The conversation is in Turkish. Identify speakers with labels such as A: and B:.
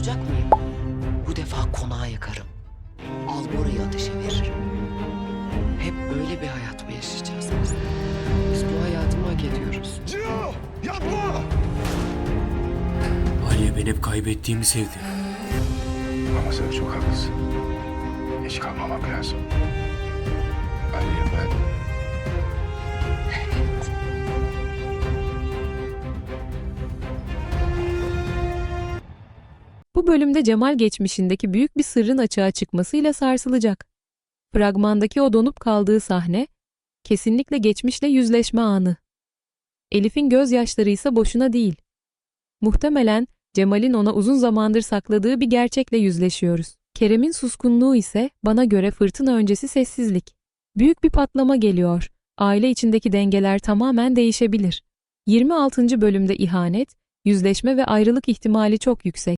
A: duracak mıyım? Bu defa konağı yakarım. Albora'yı ateşe veririm. Hep böyle bir hayat mı yaşayacağız? Biz bu hayatı mı hak ediyoruz?
B: Cio! Yapma!
C: Aliye ben hep kaybettiğimi sevdi.
B: Ama sen çok haklısın. Hiç kalmamak lazım.
D: Bu bölümde Cemal geçmişindeki büyük bir sırrın açığa çıkmasıyla sarsılacak. Fragmandaki o donup kaldığı sahne, kesinlikle geçmişle yüzleşme anı. Elif'in gözyaşları ise boşuna değil. Muhtemelen Cemal'in ona uzun zamandır sakladığı bir gerçekle yüzleşiyoruz. Kerem'in suskunluğu ise bana göre fırtına öncesi sessizlik. Büyük bir patlama geliyor. Aile içindeki dengeler tamamen değişebilir. 26. bölümde ihanet, yüzleşme ve ayrılık ihtimali çok yüksek.